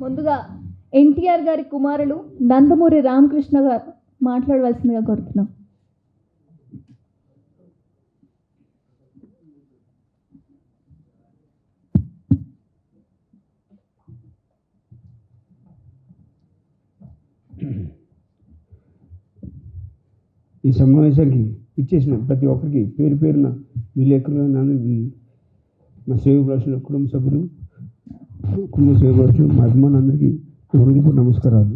ముందుగా ఎన్టీఆర్ గారి కుమారులు నందమూరి రామకృష్ణ గారు మాట్లాడవలసిందిగా కోరుతున్నాం. ఈ సమావేశానికి ఇచ్చేసిన ప్రతి ఒక్కరికి పేరు పేరున విలేకరులు నన్ను మా సేవ భాషల కుటుంబ సభ్యులు కుటుంబ సేవ మా అభిమానులందరికీ హృదయపూర్వక నమస్కారాలు.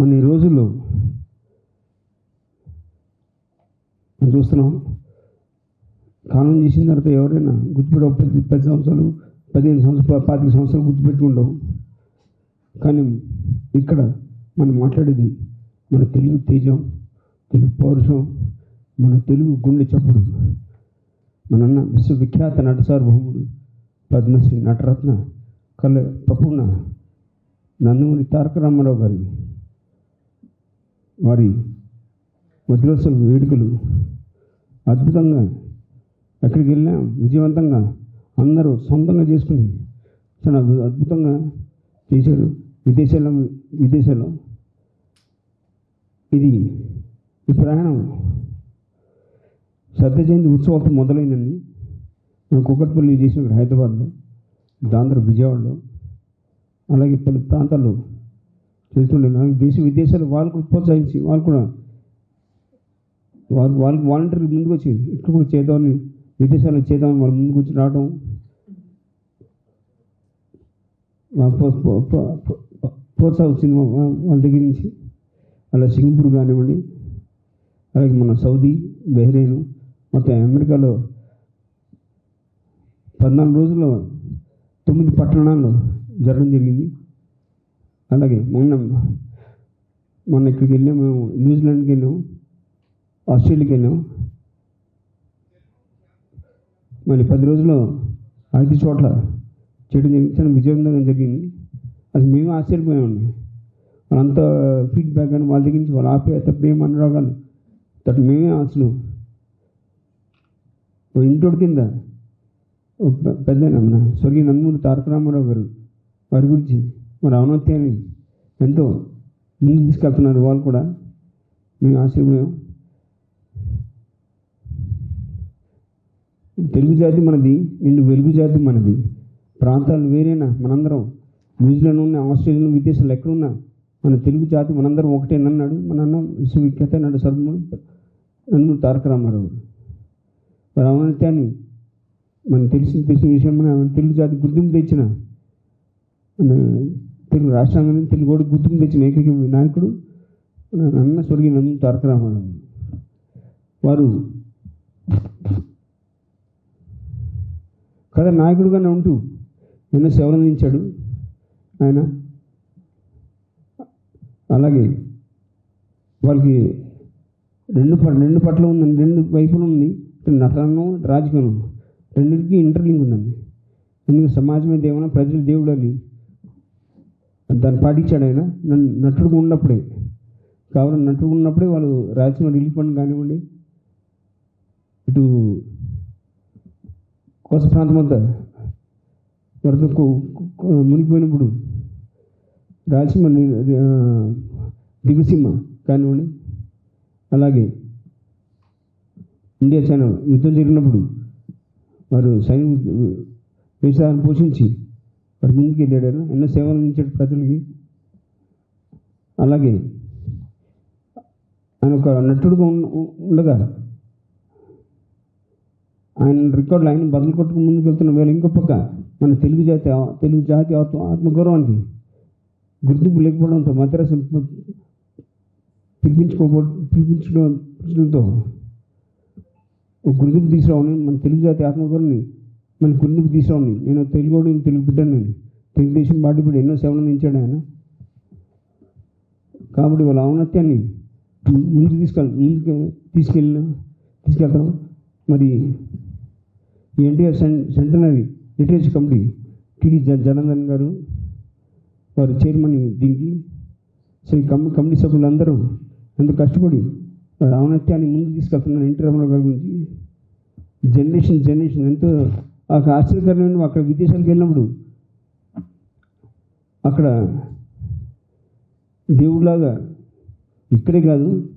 మన ఈ రోజుల్లో మనం చూస్తున్నాం కాలం చేసిన తర్వాత ఎవరైనా గుర్తుపెట్ట పది పది సంవత్సరాలు పదిహేను సంవత్సరాలు పాతిక సంవత్సరాలు గుర్తుపెట్టుకుంటాం. కానీ ఇక్కడ మనం మాట్లాడేది మన తెలుగు తేజం తెలుగు పౌరుషం మన తెలుగు గుండె చప్పుడు. మన అన్న విశ్వవిఖ్యాత నట సార్వభౌముడు పద్మశ్రీ నటరత్న కళ పప్పున్న నన్నూరి తారక రామారావు గారి వారి వదిలోత్సవ వేడుకలు అద్భుతంగా ఎక్కడికి వెళ్ళినా విజయవంతంగా అందరూ సొంతంగా చేసుకుని చాలా అద్భుతంగా చేశారు. విదేశాల్లో విదేశాల్లో ఇది ఈ ప్రయాణం శ్రద్ధ జయంతి ఉత్సవాలతో మొదలైందండి మన కుక్కట్పల్లి చేసిన ఇక్కడ హైదరాబాద్లో దాంధ్ర విజయవాడలో అలాగే పలు ప్రాంతాల్లో చేస్తుండే. నాకు దేశ విదేశాలు వాళ్ళు కూడా ప్రోత్సహించి వాళ్ళు కూడా వాళ్ళు వాళ్ళకి వాలంటీర్లు ముందుకు వచ్చి ఇక్కడ కూడా చేద్దామని విదేశాల్లో చేద్దామని వాళ్ళు ముందుకు వచ్చి రావడం. మా ప్రోత్సాహం వచ్చింది వాళ్ళ దగ్గర నుంచి. అలా సింగపూర్ కానివ్వండి అలాగే మన సౌదీ బహ్రెయిన్ మొత్తం అమెరికాలో పద్నాలుగు రోజుల్లో తొమ్మిది పట్టణాల్లో జరగడం జరిగింది. అలాగే మొన్న మొన్న ఇక్కడికి వెళ్ళాము మేము న్యూజిలాండ్కి వెళ్ళాము ఆస్ట్రేలియాకి వెళ్ళాము మళ్ళీ పది రోజుల్లో ఐదు చోట్ల చేయడం జరిగింది. చాలా విజయవంతంగా జరిగింది. అది మేము ఆశ్చర్యపోయామండి. వాళ్ళంతా ఫీడ్బ్యాక్ అని వాళ్ళ దగ్గర నుంచి వాళ్ళ ఆప్యాయత ప్రేమ అనురాగాలు. తట్ మేమే అసలు ఇంటోడి కింద. పెద్ద స్వర్గీయ నందమూరి తారక రామారావు గారు వారి గురించి మరి ఔన్నత్యాన్ని ఎంతో ముందుకు తీసుకెళ్తున్నారు వాళ్ళు కూడా. మేము ఆశ్చర్యపోయాం తెలుగు జాతి మనది నిండు వెలుగు జాతి మనది. ప్రాంతాలు వేరేనా మనందరం న్యూజిలాండ్ ఉన్న ఆస్ట్రేలియా విదేశాలు ఎక్కడున్నా మన తెలుగు జాతి మనందరం ఒకటేనన్నాడు. మన అన్న విశ్వవిఖ్యాత నాడు సర్వముడు నన్ను తారక రామారావు వారి ఔన్నత్యాన్ని మనకు తెలిసిన తెలిసిన విషయం మన తెలుగు జాతి గుర్తింపు తెచ్చిన మన తెలుగు రాష్ట్రాంగాన్ని తెలుగు కూడా గుర్తింపు తెచ్చిన ఏకైక నాయకుడు అన్న స్వర్గీయ నందు తారక రామారావు. వారు కథ నాయకుడుగానే ఉంటూ ఎన్నో సేవలు అందించాడు ఆయన అలాగే వాళ్ళకి రెండు ప రెండు పట్ల ఉంది రెండు వైపులు ఉంది నటనం రాజకీయం రెండింటికి ఇంటర్లింక్ ఉందండి. ఎందుకు సమాజమే దేవున? ప్రజలు దేవుడు అని. దాన్ని పాటించాడు ఆయన. నన్ను నటుడుగా ఉన్నప్పుడే. కావున నటుడుగా ఉన్నప్పుడే వాళ్ళు రాజకీయ రిలీఫ్ ఫండ్ కానివ్వండి ఇటు కోస ప్రాంతం అంతా వరద మునిగిపోయినప్పుడు రాయలసీమ ని- దిగుసీమ కానివ్వండి అలాగే ఇండియా ఛానల్ యుద్ధం జరిగినప్పుడు వారు సైనిక దేశాలను పోషించి వారు ముందుకు వెళ్ళాడు ఎన్నో సేవలు అందించాడు ప్రజలకి. అలాగే ఆయన ఒక నటుడుగా ఉండగా ఆయన రికార్డులు ఆయన బదులు కొట్టుకు ముందుకు వెళ్తున్న వేళ ఇంకో పక్క మన తెలుగు జాతి తెలుగు జాతి ఆత్మ ఆత్మగౌరవానికి గుర్తింపు లేకపోవడంతో మద్రాసు పిలిపించుకోబో పిలిపించడంతో ఒక తీసుకురావని మన తెలుగు జాతి ఆత్మగౌరవాన్ని మన గుర్తింపు తీసుకురావని నేను తెలుగు నేను తెలుగు బిడ్డానండి తెలుగుదేశం పార్టీ బిడ్డ ఎన్నో సేవలు అందించాడు ఆయన. కాబట్టి వాళ్ళ ఔన్నత్యాన్ని ముందుకు తీసుకెళ్ ముందుకు తీసుకెళ్ళిన తీసుకెళ్తాం మరి ఈ NTR centenary literature committee TD Janardhan గారు వారు చైర్మన్ దీనికి. సో ఈ కమిటీ సభ్యులందరూ ఎంత కష్టపడి వారి ఔన్నత్యాన్ని ముందుకు తీసుకెళ్తున్నాను ఎన్టీ రామారావు గారి గురించి. జనరేషన్ జనరేషన్ ఎంతో ఒక ఆశ్చర్యకరమైన అక్కడ విదేశాలకు వెళ్ళినప్పుడు అక్కడ దేవుడిలాగా ఇక్కడే కాదు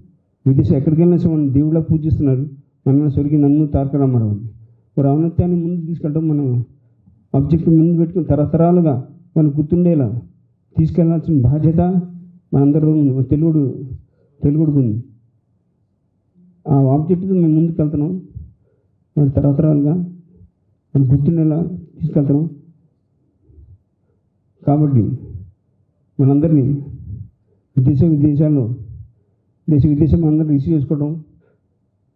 విదేశం ఎక్కడికి వెళ్ళినా సరే మనం దేవుడిలా పూజిస్తున్నారు మన సొరిగి నన్ను తారక రామారావు. మరి ఔన్నత్యాన్ని ముందు తీసుకెళ్ళడం మనం ఆబ్జెక్ట్ ముందు పెట్టుకుని తరతరాలుగా మనం గుర్తుండేలా తీసుకెళ్ళాల్సిన బాధ్యత మనందరూ తెలుగుడు తెలుగుడుకుంది ఉంది. ఆ ఆబ్జెక్ట్తో మేము ముందుకు వెళ్తున్నాం. మరి తరతరాలుగా మనం గుర్తుండేలా తీసుకెళ్తున్నాం. కాబట్టి మనందరినీ దేశ విదేశాల్లో దేశ విదేశం అందరినీ రిసీవ్ చేసుకోవడం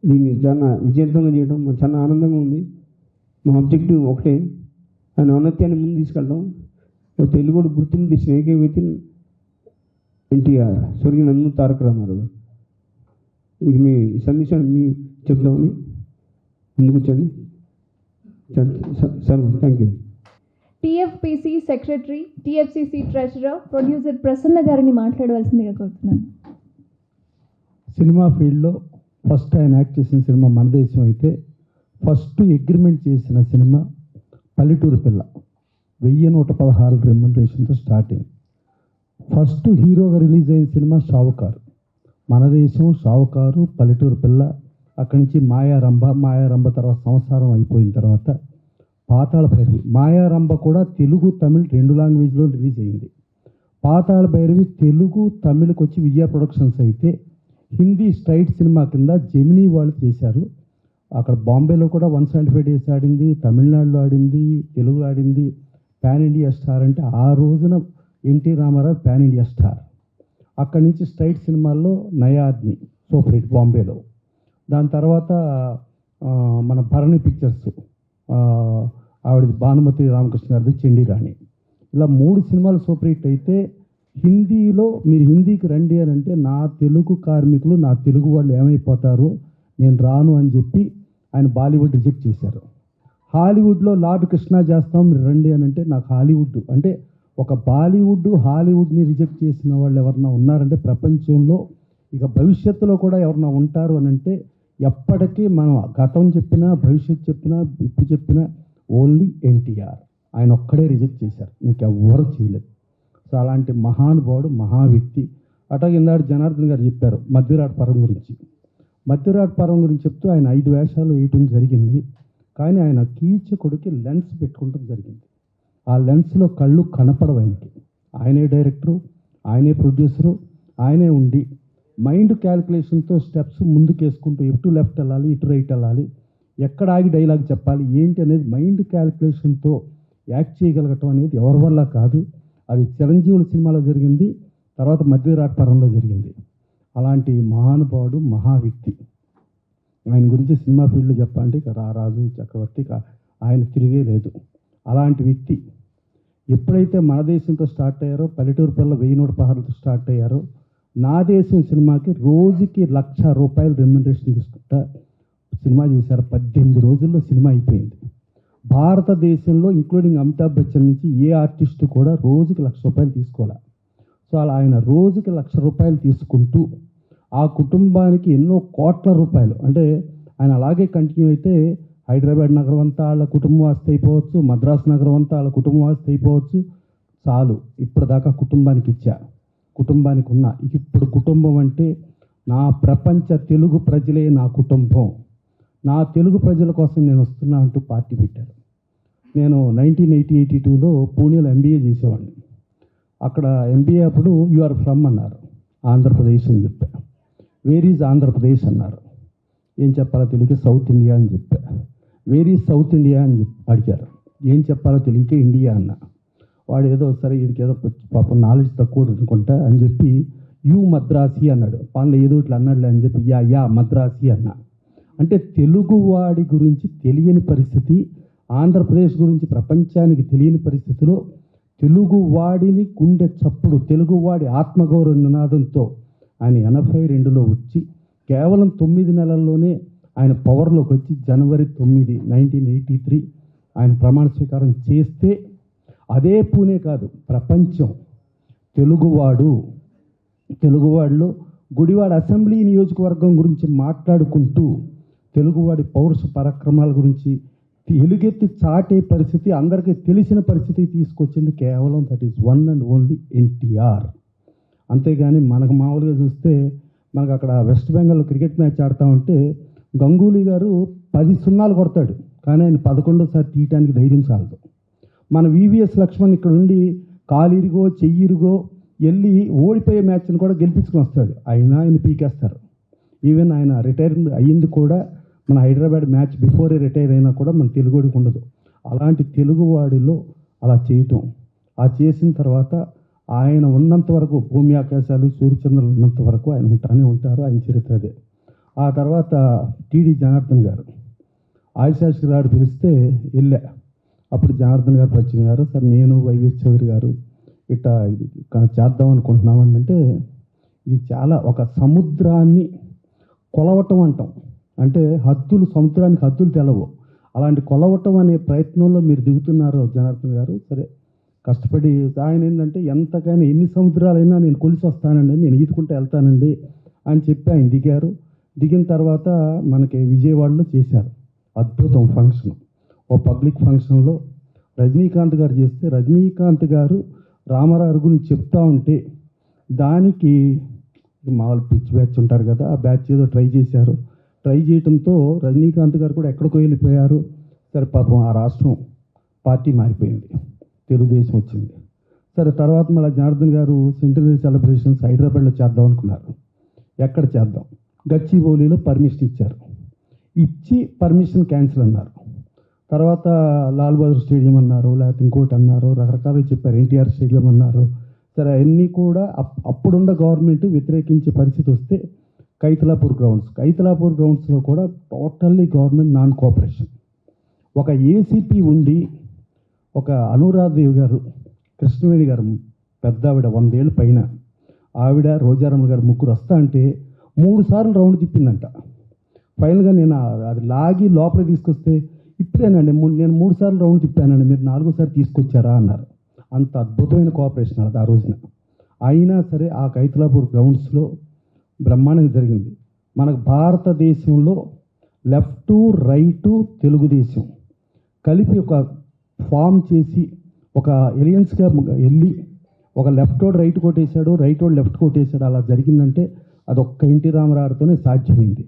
దీన్ని చాలా విజయవంతంగా చేయడం మాకు చాలా ఆనందంగా ఉంది. మా ఆబ్జెక్టివ్ ఒకటే ఆయన ఔన్నత్యాన్ని ముందు తీసుకెళ్ళడం ఓ తెలుగుడు గుర్తింపు తీసిన ఏకైక వ్యక్తి ఎన్టీఆర్ స్వర్గీయ నందు తారక రామారావు ఇది మీ సందేశం మీ చెప్తామని ముందుకు వచ్చండి. Sir thank you TFPC secretary TFCC treasurer producer Prasanna గారిని మాట్లాడవలసిందిగా కోరుతున్నాను. సినిమా ఫీల్డ్లో ఫస్ట్ ఆయన యాక్ట్ చేసిన సినిమా మన దేశం అయితే ఫస్ట్ అగ్రిమెంట్ చేసిన సినిమా పల్లెటూరు పిల్ల. వెయ్యి నూట పదహారు రెమ్యునరేషన్తో స్టార్ట్ అయింది. ఫస్ట్ హీరోగా రిలీజ్ అయిన సినిమా షావుకారు. మన దేశం షావుకారు పల్లెటూరు పిల్ల. అక్కడి నుంచి మాయారంభ మాయారంభ తర్వాత సంసారం అయిపోయిన తర్వాత పాతాళ భైరవి. మాయారంభ కూడా తెలుగు తమిళ్ రెండు లాంగ్వేజ్లో రిలీజ్ అయింది. పాతాళ భైరవి తెలుగు తమిళకి వచ్చి విజయ ప్రొడక్షన్స్ అయితే హిందీ స్ట్రైట్ సినిమా కింద జెమినీ వాళ్ళు చేశారు. అక్కడ బాంబేలో కూడా వన్ సెవెంటీ ఫైవ్ డేస్ ఆడింది తమిళనాడులో ఆడింది తెలుగు ఆడింది. ప్యాన్ ఇండియా స్టార్ అంటే ఆ రోజున NT Rama Rao pan India star. అక్కడి నుంచి స్ట్రైట్ సినిమాల్లో నయాద్ని సూపర్ హిట్ బాంబేలో. దాని తర్వాత మన భరణి పిక్చర్స్ ఆవిడ భానుమతి రామకృష్ణ గారిది రాణి. ఇలా మూడు సినిమాలు సూపర్ హిట్ అయితే హిందీలో మీరు హిందీకి రండి అని అంటే నా తెలుగు కార్మికులు నా తెలుగు వాళ్ళు ఏమైపోతారు నేను రాను అని చెప్పి ఆయన బాలీవుడ్ రిజెక్ట్ చేశారు. హాలీవుడ్లో లార్డ్ కృష్ణ చేస్తాం మీరు రండి అని అంటే నాకు హాలీవుడ్ అంటే ఒక బాలీవుడ్ హాలీవుడ్ని రిజెక్ట్ చేసిన వాళ్ళు ఎవరన్నా ఉన్నారంటే ప్రపంచంలో ఇక భవిష్యత్తులో కూడా ఎవరన్నా ఉంటారు అని అంటే ఎప్పటికీ మనం గతం చెప్పినా భవిష్యత్తు చెప్పినా ఇప్పుడు చెప్పినా ఓన్లీ ఎన్టీఆర్. ఆయన ఒక్కడే రిజెక్ట్ చేశారు. ఇంకెవ్వరూ చేయలేదు. సో అలాంటి మహానుభావుడు మహా వ్యక్తి అట్లాగే ఇందాడు జనార్దన్ గారు చెప్పారు మధ్యరాట్ పరం గురించి. మధ్యరాట్ పరం గురించి చెప్తూ ఆయన ఐదు వేషాలు వేయటం జరిగింది. కానీ ఆయన కీచకుడికి లెన్స్ పెట్టుకుంటం జరిగింది. ఆ లెన్స్లో కళ్ళు కనపడవు ఆయనకి. ఆయనే డైరెక్టరు ఆయనే ప్రొడ్యూసరు ఆయనే ఉండి మైండ్ క్యాలిక్యులేషన్తో స్టెప్స్ ముందుకేసుకుంటూ ఇటు లెఫ్ట్ వెళ్ళాలి ఇటు రైట్ వెళ్ళాలి ఎక్కడ ఆగి డైలాగ్ చెప్పాలి ఏంటి అనేది మైండ్ క్యాలిక్యులేషన్తో యాక్ట్ చేయగలగటం అనేది ఎవరి వల్ల కాదు. అది చిరంజీవుల సినిమాలో జరిగింది తర్వాత మధ్యరాట్ పరంలో జరిగింది. అలాంటి మహానుభావుడు మహా వ్యక్తి ఆయన గురించి సినిమా ఫీల్డ్లో చెప్పాలంటే ఇక రారాజు చక్రవర్తి ఆయన తిరిగే లేదు. అలాంటి వ్యక్తి ఎప్పుడైతే మన దేశంతో స్టార్ట్ అయ్యారో పల్లెటూరు పిల్ల వెయ్యి నూట పదహారులతో స్టార్ట్ అయ్యారో నా దేశం సినిమాకి రోజుకి లక్ష రూపాయలు రెమ్యునరేషన్ తీసుకుంటా సినిమా చేశారు. పద్దెనిమిది రోజుల్లో సినిమా అయిపోయింది. భారతదేశంలో ఇంక్లూడింగ్ అమితాబ్ బచ్చన్ నుంచి ఏ ఆర్టిస్టు కూడా రోజుకి లక్ష రూపాయలు తీసుకోవాలి? సో అలా ఆయన రోజుకి లక్ష రూపాయలు తీసుకుంటూ ఆ కుటుంబానికి ఎన్నో కోట్ల రూపాయలు. అంటే ఆయన అలాగే కంటిన్యూ అయితే హైదరాబాద్ నగరం అంతా వాళ్ళ కుటుంబం ఆస్తి అయిపోవచ్చు మద్రాసు నగరం అంతా వాళ్ళ కుటుంబం ఆస్తి అయిపోవచ్చు. చాలు ఇప్పటిదాకా కుటుంబానికి ఇచ్చా. కుటుంబానికి ఉన్న. ఇప్పుడు కుటుంబం అంటే నా ప్రపంచ తెలుగు ప్రజలే నా కుటుంబం. నా తెలుగు ప్రజల కోసం నేను వస్తున్నా అంటూ పార్టీ పెట్టారు. నేను నైన్టీన్ ఎయిటీ ఎయిటీ టూలో పూణేలో ఎంబీఏ చేసేవాడిని. అక్కడ ఎంబీఏ అప్పుడు ఆర్ ఫ్రమ్ అన్నారు. ఆంధ్రప్రదేశ్ అని చెప్పా. వేర్ ఈజ్ ఆంధ్రప్రదేశ్ అన్నారు. ఏం చెప్పాలో తెలియక సౌత్ ఇండియా అని చెప్పా. వేరీ సౌత్ ఇండియా అని అడిగారు. ఏం చెప్పాలో తెలియక ఇండియా అన్న. వాడు ఏదో సరే వీడికి ఏదో పాపం నాలెడ్జ్ తక్కువ అనుకుంటా అని చెప్పి యూ మద్రాసి అన్నాడు. పనులు ఏదో ఇట్లా అన్నాడు అని చెప్పి యా యా మద్రాసి అన్న. అంటే తెలుగువాడి గురించి తెలియని పరిస్థితి ఆంధ్రప్రదేశ్ గురించి ప్రపంచానికి తెలియని పరిస్థితిలో తెలుగువాడిని గుండె చప్పుడు తెలుగువాడి ఆత్మగౌరవ నినాదంతో ఆయన ఎనభై రెండులో వచ్చి కేవలం తొమ్మిది నెలల్లోనే ఆయన పవర్లోకి వచ్చి జనవరి తొమ్మిది నైన్టీన్ ఎయిటీ త్రీ ఆయన ప్రమాణ స్వీకారం చేస్తే అదే పూణే కాదు ప్రపంచం. తెలుగువాడు తెలుగువాడిలో గుడివాడ అసెంబ్లీ నియోజకవర్గం గురించి మాట్లాడుకుంటూ తెలుగువాడి పౌరుష పరాక్రమాల గురించి ఎలుగెత్తి చాటే పరిస్థితి అందరికీ తెలిసిన పరిస్థితి తీసుకొచ్చింది కేవలం that is one and only NTR అంతేగాని మనకు మామూలుగా చూస్తే మనకు అక్కడ వెస్ట్ బెంగాల్ క్రికెట్ మ్యాచ్ ఆడుతూ ఉంటే గంగూలీ గారు పది సున్నాలు కొడతాడు. కానీ ఆయన పదకొండోసారి తీయటానికి ధైర్యం చాలదు మన వివిఎస్ లక్ష్మణ్ ఇక్కడ ఉండి కాలిరిగో చెయ్యిరుగో వెళ్ళి ఓడిపోయే మ్యాచ్ని కూడా గెలిపించుకొని వస్తాడు. అయినా ఆయన పీకేస్తారు. ఈవెన్ ఆయన రిటైర్మెంట్ అయ్యింది కూడా మన హైదరాబాద్ మ్యాచ్ బిఫోరే రిటైర్ అయినా కూడా మన తెలుగుడికి ఉండదు. అలాంటి తెలుగువాడిలో అలా చేయటం. ఆ చేసిన తర్వాత ఆయన ఉన్నంత వరకు భూమి ఆకాశాలు సూర్యచంద్రులు ఉన్నంత వరకు ఆయన ఉంటానే ఉంటారు. ఆయన చరిత్ర అదే. ఆ తర్వాత టీడీ జనార్దన్ గారు. ఆయుశాస్త్రి గారు పిలిస్తే వెళ్ళా. అప్పుడు జనార్దన్ గారు పరిచయం గారు సార్ నేను వైవిఎస్ చౌదరి గారు ఇట్లా ఇది చేద్దాం అనుకుంటున్నాం అంటే ఇది చాలా ఒక సముద్రాన్ని కొలవటం అంటాం. అంటే హద్దులు సముద్రానికి హద్దులు తెలవు. అలాంటి కొలవటం అనే ప్రయత్నంలో మీరు దిగుతున్నారు జనార్దన్ గారు. సరే కష్టపడి ఆయన ఏంటంటే ఎంతకైనా ఎన్ని సముద్రాలైనా నేను కొలిసి వస్తానండి నేను ఈదుకుంటూ వెళ్తానండి అని చెప్పి ఆయన దిగారు. దిగిన తర్వాత మనకి విజయవాడలో చేశారు. అద్భుతం ఫంక్షన్. ఓ పబ్లిక్ ఫంక్షన్లో రజనీకాంత్ గారు చేస్తే రజనీకాంత్ గారు రామారావు గురించి చెప్తా ఉంటే దానికి మామూలు పిచ్ బ్యాచ్ ఉంటారు కదా ఆ బ్యాచ్ ఏదో ట్రై చేశారు. ట్రై చేయడంతో రజనీకాంత్ గారు కూడా ఎక్కడికో వెళ్ళిపోయారు. సరే పాపం ఆ రాష్ట్రం పార్టీ మారిపోయింది. తెలుగుదేశం వచ్చింది. సరే తర్వాత మళ్ళీ జనార్దన్ గారు సెంట్రల్ సెలబ్రేషన్స్ హైదరాబాద్లో చేద్దాం అనుకున్నారు. ఎక్కడ చేద్దాం? గచ్చిబౌలిలో పర్మిషన్ ఇచ్చారు. ఇచ్చి పర్మిషన్ క్యాన్సిల్ అన్నారు. తర్వాత లాల్ బహదూర్ స్టేడియం అన్నారు లేకపోతే ఇంకోటి అన్నారు రకరకాలు చెప్పారు. ఎన్టీఆర్ స్టేడియం అన్నారు. సరే అవన్నీ కూడా అప్- అప్పుడున్న గవర్నమెంట్ వ్యతిరేకించే పరిస్థితి వస్తే కైతలాపూర్ గ్రౌండ్స్ కైతలాపూర్ గ్రౌండ్స్లో కూడా టోటల్లీ గవర్నమెంట్ నాన్ కోఆపరేషన్ ఒక ఏసీపీ ఉండి ఒక అనురాధదేవి గారు కృష్ణవేణి గారు పెద్ద ఆవిడ వందేళ్ళు పైన ఆవిడ రోజారమ్మ గారు ముగ్గురు వస్తా అంటే మూడు సార్లు రౌండ్ తిప్పిందంట. ఫైనల్గా నేను అది లాగి లోపల తీసుకొస్తే ఇప్పుడేనండి నేను మూడు సార్లు రౌండ్ తిప్పానండి మీరు నాలుగోసారి తీసుకొచ్చారా అన్నారు. అంత అద్భుతమైన కోఆపరేషన్ అది ఆ రోజున. అయినా సరే ఆ కైతలాపూర్ గ్రౌండ్స్లో బ్రహ్మాండంగా జరిగింది. మనకు భారతదేశంలో లెఫ్ట్ రైటు తెలుగుదేశం కలిపి ఒక ఫామ్ చేసి ఒక ఎలియన్స్గా వెళ్ళి ఒక లెఫ్ట్ వాడు రైట్ కొట్టేశాడు రైట్ వాడు లెఫ్ట్ కొట్టేశాడు అలా జరిగిందంటే అదొక్క ఒక్క ఎన్టీ రామారావుతోనే సాధ్యమైంది.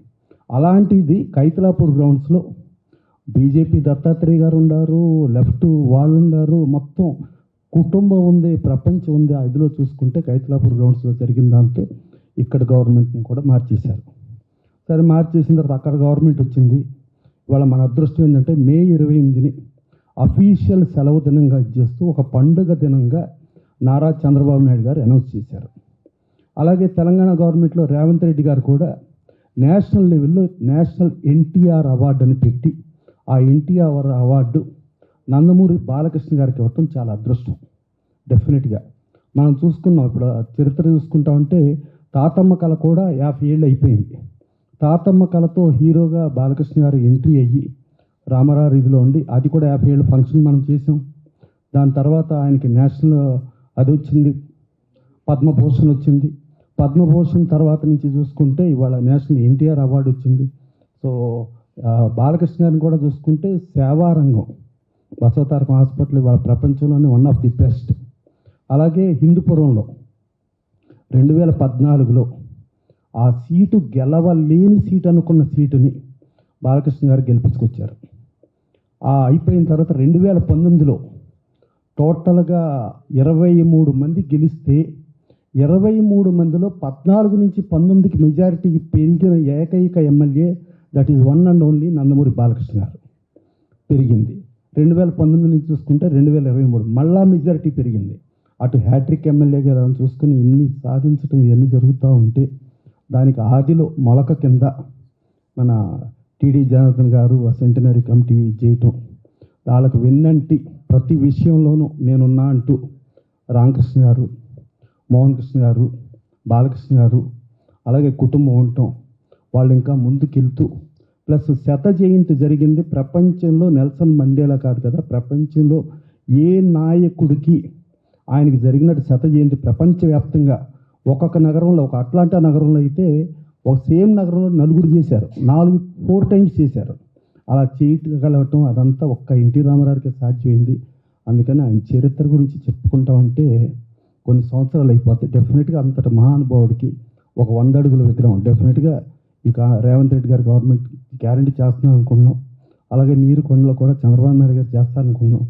అలాంటిది కైతలాపూర్ గ్రౌండ్స్లో బీజేపీ దత్తాత్రేయ గారు ఉన్నారు లెఫ్ట్ వాళ్ళు ఉన్నారు మొత్తం కుటుంబం ఉంది ప్రపంచం ఉంది ఆ ఇదిలో చూసుకుంటే కైతలాపూర్ గ్రౌండ్స్లో జరిగిన దాంతో ఇక్కడ గవర్నమెంట్ని కూడా మార్చేశారు. సరే మార్చేసిన తర్వాత అక్కడ గవర్నమెంట్ వచ్చింది. ఇవాళ మన అదృష్టం ఏంటంటే మే ఇరవై ఎనిమిదిని అఫీషియల్ సెలవు దినంగా చేస్తూ ఒక పండుగ దినంగా నారా చంద్రబాబు నాయుడు గారు అనౌన్స్ చేశారు. అలాగే తెలంగాణ గవర్నమెంట్లో రేవంత్ రెడ్డి గారు కూడా నేషనల్ లెవెల్లో నేషనల్ ఎన్టీఆర్ అవార్డు అని పెట్టి ఆ ఎన్టీఆర్ అవార్డు నందమూరి బాలకృష్ణ గారికి ఇవ్వటం చాలా అదృష్టం. డెఫినెట్గా. మనం చూసుకున్నాం ఇప్పుడు చరిత్ర చూసుకుంటా ఉంటే తాతమ్మ కళ కూడా యాభై ఏళ్ళు అయిపోయింది. తాతమ్మ కళతో హీరోగా బాలకృష్ణ గారు ఎంట్రీ అయ్యి రామారావు ఇదిలో ఉండి అది కూడా యాభై ఏళ్ళు ఫంక్షన్ మనం చేసాం దాని తర్వాత ఆయనకి నేషనల్ అది వచ్చింది పద్మభూషణ్ వచ్చింది. పద్మభూషణ్ తర్వాత నుంచి చూసుకుంటే ఇవాళ నేషనల్ ఎన్టీఆర్ అవార్డు వచ్చింది. సో బాలకృష్ణ గారిని కూడా చూసుకుంటే సేవారంగం. బసవతారకం హాస్పిటల్ ఇవాళ ప్రపంచంలోనే వన్ ఆఫ్ ది బెస్ట్ అలాగే హిందూపురంలో రెండు వేల పద్నాలుగులో ఆ సీటు గెలవలేని సీట్ అనుకున్న సీటుని బాలకృష్ణ గారు గెలిపించుకొచ్చారు. ఆ అయిపోయిన తర్వాత రెండు వేల పంతొమ్మిదిలో టోటల్గా ఇరవై మూడు మంది గెలిస్తే ఇరవై మూడు మందిలో పద్నాలుగు నుంచి పంతొమ్మిదికి మెజారిటీ పెరిగిన ఏకైక MLA that is one and only Nandamuri Balakrishna గారు. పెరిగింది. రెండు వేల పంతొమ్మిది నుంచి చూసుకుంటే రెండు వేల ఇరవై మూడు మళ్ళా మెజారిటీ పెరిగింది. అటు హ్యాట్రిక్ ఎమ్మెల్యే గారు చూసుకుని ఇన్ని సాధించడం ఇవన్నీ జరుగుతూ ఉంటే దానికి ఆదిలో మొలక కింద మన టీడీ జనార్దన్ గారు ఆ సెంటనరీ కమిటీ చేయటం వాళ్ళకు విన్నంటి ప్రతి విషయంలోనూ నేనున్నా అంటూ రామకృష్ణ గారు మోహన్ కృష్ణ గారు బాలకృష్ణ గారు అలాగే కుటుంబం ఉండటం వాళ్ళు ఇంకా ముందుకెళ్తూ ప్లస్ శత జయంతి జరిగింది ప్రపంచంలో నెల్సన్ మండేలా కాదు కదా ప్రపంచంలో ఏ నాయకుడికి ఆయనకి జరిగినట్టు శత జయంతి ప్రపంచవ్యాప్తంగా ఒక్కొక్క నగరంలో ఒక అట్లాంటా నగరంలో అయితే ఒక సేమ్ నగరంలో నలుగురు చేశారు నాలుగు ఫోర్ టైమ్స్ చేశారు. అలా చేయగలగటం అదంతా ఒక్క ఎన్టీ రామారావుకి సాధ్యమైంది. అందుకని ఆయన చరిత్ర గురించి చెప్పుకుంటా ఉంటే కొన్ని సంవత్సరాలు అయిపోతాయి. డెఫినెట్గా అంతటి మహానుభావుడికి ఒక వంద అడుగుల విగ్రహం. డెఫినెట్గా ఇక రేవంత్ రెడ్డి గారు గవర్నమెంట్ గ్యారంటీ చేస్తున్నాం అనుకున్నాం అలాగే నీరు కొండలో కూడా చంద్రబాబు నాయుడు గారు చేస్తారనుకున్నాం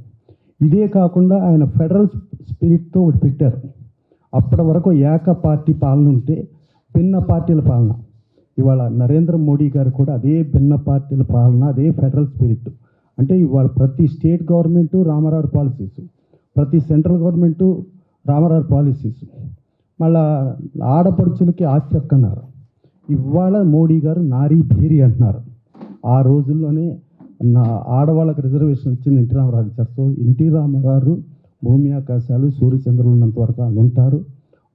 ఇదే కాకుండా ఆయన ఫెడరల్ స్పిరిట్తో ఒకటి పెట్టారు. అప్పటి వరకు ఏక పార్టీ పాలన ఉంటే భిన్న పార్టీల పాలన. ఇవాళ నరేంద్ర మోడీ గారు కూడా అదే భిన్న పార్టీల పాలన అదే ఫెడరల్ స్పిరిట్ అంటే ఇవాళ ప్రతి స్టేట్ గవర్నమెంటు రామారావు పాలసీస్ ప్రతి సెంట్రల్ గవర్నమెంటు రామారావు పాలసీస్. మళ్ళా ఆడపడుచులకి ఆస్తి అన్నారు ఇవాళ మోడీ గారు నారీ భేరి అంటున్నారు. ఆ రోజుల్లోనే నా ఆడవాళ్ళకి రిజర్వేషన్ ఇచ్చింది ఎన్టీ రామారావు సార్ ఎన్టీ రామారావు భూమి ఆకాశాలు సూర్యచంద్రులు ఉన్నంత వరకు వాళ్ళు ఉంటారు.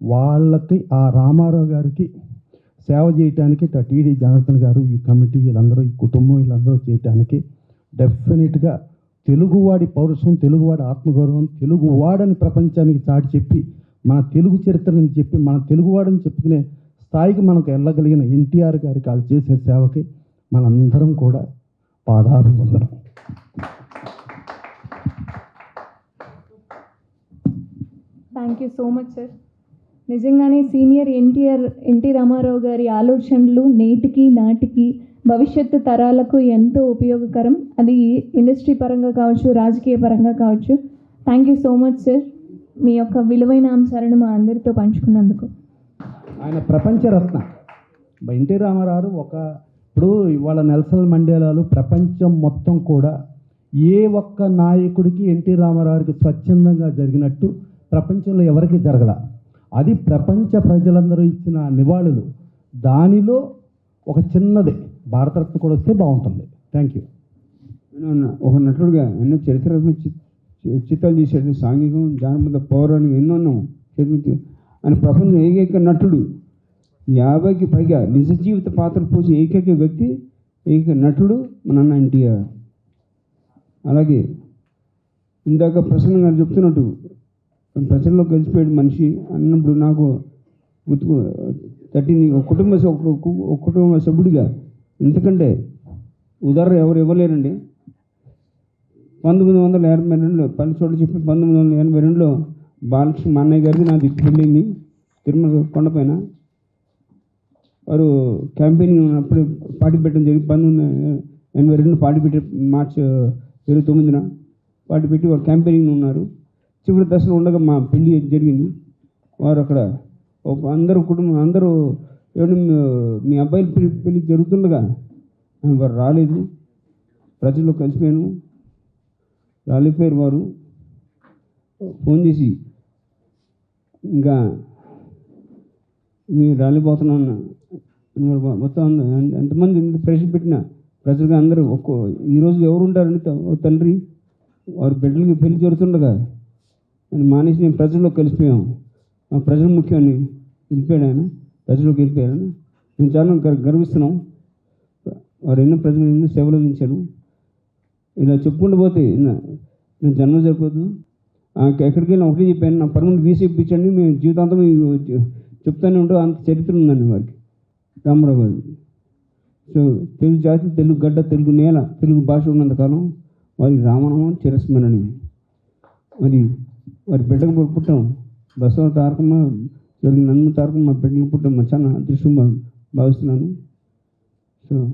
వాళ్ళకి ఆ రామారావు గారికి సేవ చేయటానికి టీడీ జనార్దన్ గారు ఈ కమిటీ వీళ్ళందరూ ఈ కుటుంబం వీళ్ళందరూ చేయటానికి డెఫినెట్గా తెలుగువాడి పౌరుషం తెలుగువాడి ఆత్మగౌరవం తెలుగువాడని ప్రపంచానికి చాటి చెప్పి మన తెలుగు చరిత్రని చెప్పి మన తెలుగువాడని చెప్పుకునే స్థాయికి మనకు వెళ్ళగలిగిన ఎన్టీఆర్ గారికి వాళ్ళు చేసే సేవకి మనందరం కూడా పాదాభివందనం thank you so much sir నిజంగానే సీనియర్ ఎన్టీఆర్ ఎన్టీ రామారావు గారి ఆలోచనలు నేటికి నాటికి భవిష్యత్తు తరాలకు ఎంతో ఉపయోగకరం. అది ఇండస్ట్రీ పరంగా కావచ్చు రాజకీయ పరంగా కావచ్చు. Thank you so much sir మీ యొక్క విలువైన అంశాలను మా అందరితో పంచుకున్నందుకు. ఆయన ప్రపంచరత్న ఎన్టీ రామారావు ఒక ఇప్పుడు ఇవాళ నెల్సన్ మండేలాలు ప్రపంచం మొత్తం కూడా ఏ ఒక్క నాయకుడికి ఎన్టీ రామారావుకి స్వచ్ఛందంగా జరిగినట్టు ప్రపంచంలో ఎవరికి జరగల. అది ప్రపంచ ప్రజలందరూ ఇచ్చిన నివాళులు. దానిలో ఒక చిన్నది. భారతరత్న కూడా వస్తే బాగుంటుంది. థ్యాంక్ యూ నేను ఒక నటుడుగా ఎన్నో చరిత్ర చిత్రాలు తీశాడు సాంఘికం జానపద పౌరాణికం ఎన్నో చదివి ఆయన ప్రపంచం ఏకైక నటుడు యాభైకి పైగా నిజ జీవిత పాత్ర పోసిన ఏకైక వ్యక్తి ఏకైక నటుడు మన అన్న ఎన్టీఆర్. అలాగే ఇందాక ప్రసన్న గారు చెప్తున్నట్టు ప్రజల్లో కలిసిపోయాడు మనిషి అన్నప్పుడు నాకు గుర్తుకు థర్టీన్ ఒక కుటుంబ ఒక కుటుంబ సభ్యుడిగా ఎందుకంటే ఉదాహరణ ఎవరు ఇవ్వలేరండి? పంతొమ్మిది వందల ఎనభై రెండులో పది చోట్ల చెప్పి పంతొమ్మిది వందల ఎనభై రెండులో బాలకృష్ణ మా అన్నయ్య గారికి నాది పెళ్ళింది. తిరుమల కొండపైన వారు క్యాంపెయినింగ్ ఉన్నప్పుడు పార్టీ పెట్టడం జరిగింది. పంతొమ్మిది ఎనభై రెండు పార్టీ పెట్టి మార్చ్ ఇరవై తొమ్మిదిన పార్టీ పెట్టి వారు క్యాంపెయినింగ్ ఉన్నారు. చివరి దశలో ఉండగా మా పెళ్ళి జరిగింది. వారు అక్కడ ఒక అందరూ కుటుంబం అందరూ ఏమండి మీ- మీ పెళ్ళి పెళ్ళి జరుగుతుండగా వారు రాలేదు. ప్రజల్లో కలిసిపోయాను. రాలిపోయారు వారు. ఫోన్ చేసి ఇంకా నేను రాలిపోతున్నాను మొత్తం ఎంతమంది ప్రెషర్ పెట్టినా ప్రజలుగా అందరూ ఒక్కో ఈరోజు ఎవరు త- తండ్రి? వారి బిడ్డలకి పెళ్ళి జరుగుతుండగా నేను మానేసి నేను ప్రజల్లో కలిసిపోయాం ఆ ప్రజలు అని వెళ్ళిపోయాడు ఆయన. ప్రజల్లోకి వెళ్ళిపోయారు మేము చాలా గర్విస్తున్నాం. వారు ఎన్నో ప్రజలు ఎన్నో సేవలు అందించారు. ఇలా చెప్పుకుంటూ పోతే నేను జన్మ సరిపోదు ఎక్కడికి వెళ్ళినా ఒకటే చెప్పాను. నా పర్మనెంట్ వీసీ ఇప్పించండి. మేము జీవితాంతం మీకు చెప్తానే ఉంటాం. అంత చరిత్ర ఉందండి వారికి. రామారావు సో తెలుగు జాతి తెలుగు గడ్డ తెలుగు నేల తెలుగు భాష ఉన్నంతకాలం వారి రామనామం చిరస్మరణి మరి వారి బిడ్డకు పుట్- పుట్టాం. బసవ తారకమ్మ సో నన్ను తారకమ్మ బిడ్డకు పుట్టాం మా చాలా అదృష్టం భా- భావిస్తున్నాను. సో